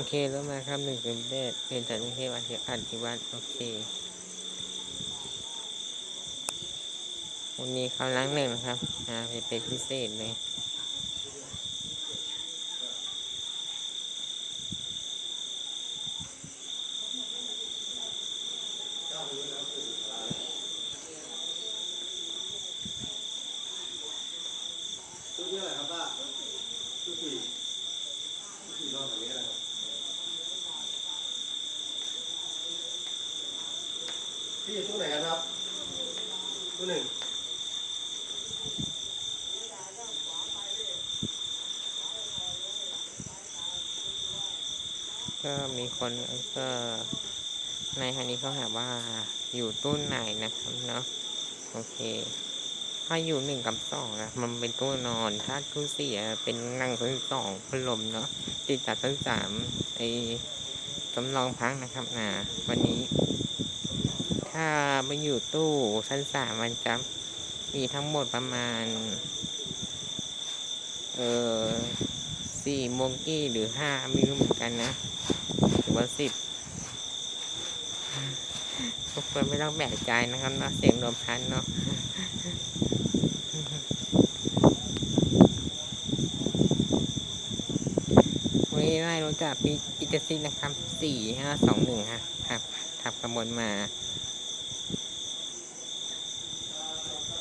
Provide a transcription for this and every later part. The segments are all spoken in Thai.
โอเคแล้วมาครับหนึ่งเป็นเดชเป็นสายกรุงเทพอันที่อันที่วันโอเค วันนี้เขาล้างหนึ่งนะครับอ่าเป็นพิเศษเลย ตู้ที่อะไรครับป้าตู้สี่ตู้สี่รอบแบบนี้นะครับ พี่อยู่ตู้ไหนกันครับตู้หนึ่งก็มีคนก็ในคันนี้เขาถาว่าอยู่ตู้ไหนนะครับเนาะโอเค ถ้าอยู่หนึ่งกับสองนะมันเป็นตู้นอน ถ้าตู้สี่อะเป็นนั่งตู้สองพัดลมเนาะติดจากตู้สามไอ้สำรองพักนะครับนะวันนี้ ถ้าไปอยู่ตู้ชั้นสามมันจะมีทั้งหมดประมาณ เออสี่โมงกี้หรือห้าไม่รู้เหมือนกันนะหรือว่าสิบทุกคนไม่ต้องแบกใจนะครับเนาะเสียงลมพัดเนาะวันนี้ได้รถจากพีอิตาซีนะครับสี่ห้าสองหนึ่งฮะครับขับกระบวนมา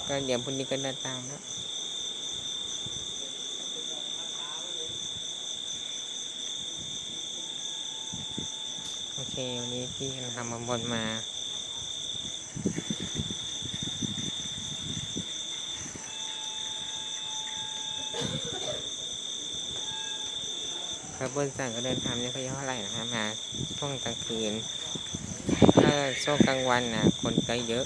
ก็เดี๋ยวพรุ่งนี้ก็เดินตามแล้วโอเค วันนี้พี่กำลังทำมาบนมาครับบนสั่งก็เดินทางไม่ค่อยเท่าไหร่นะครับมาช่วงกลางคืนถ้าช่วงกลางวันนะคนก็เยอะ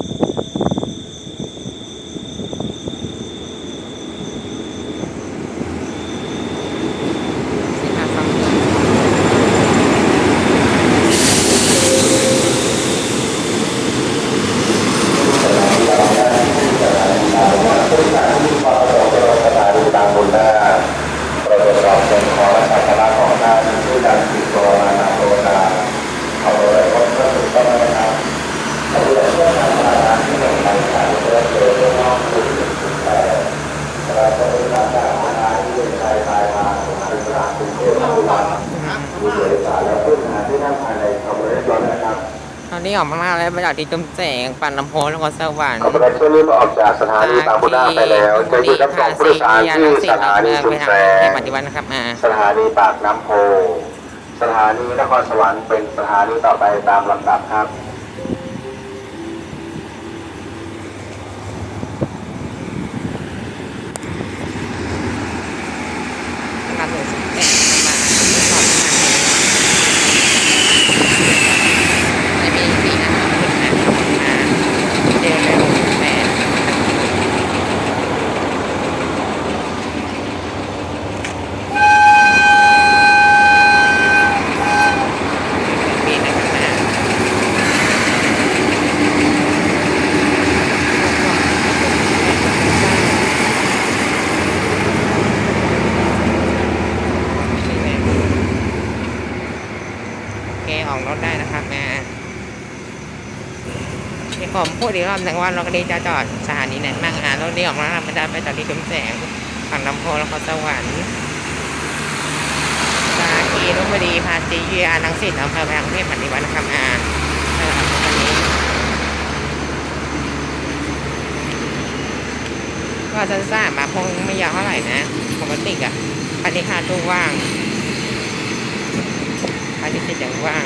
เป็นเทพบุตรผู้บริการและผู้งานที่นั่งภายในขบวนรถยนต์นะครับตอนนี้ออกมาแล้วแล้วมาจากที่จุมแสงปั่นลำโพงแล้วก็สวรรค์ขบวนรถช่วยรีบออกจากสถานีบางบุญนาไปแล้วจะหยุดรับส่งผู้โดยสารที่สถานีชุไปมทางแสเทพงปฏิวัตินะครับอ่าสถานีปากน้ำโพสถานีนครสวรรค์เป็นสถานีต่อไปตามลำดับครับรับหนึ่งสิบแปดมาสองพันจะมีสี่นะครับถึงนะอ่าเจอแล้วแปดมีนะครับมา โอเคออกรถได้นะครับแม่ที่ ผมพูดอีกรอบหนึ่งว่ารถคันนี้จะจอดสถานีไหนบ้างอะรถนี้ออกมาแล้วมันจะไปจอดที่ชุมแสงฝั่งลำโพงแล้วก็สวรรค์สาคีรุบดีภาษีเยียนังสิตอำเภอพลังเทพปฏิวัติครับอ่าสำหรับคันนี้ก็จะทราบมาคงไม่ยาวเท่าไหร่นะปกติอะคันนี้ค่าตู้ว่างอันนี้จะยังว่าง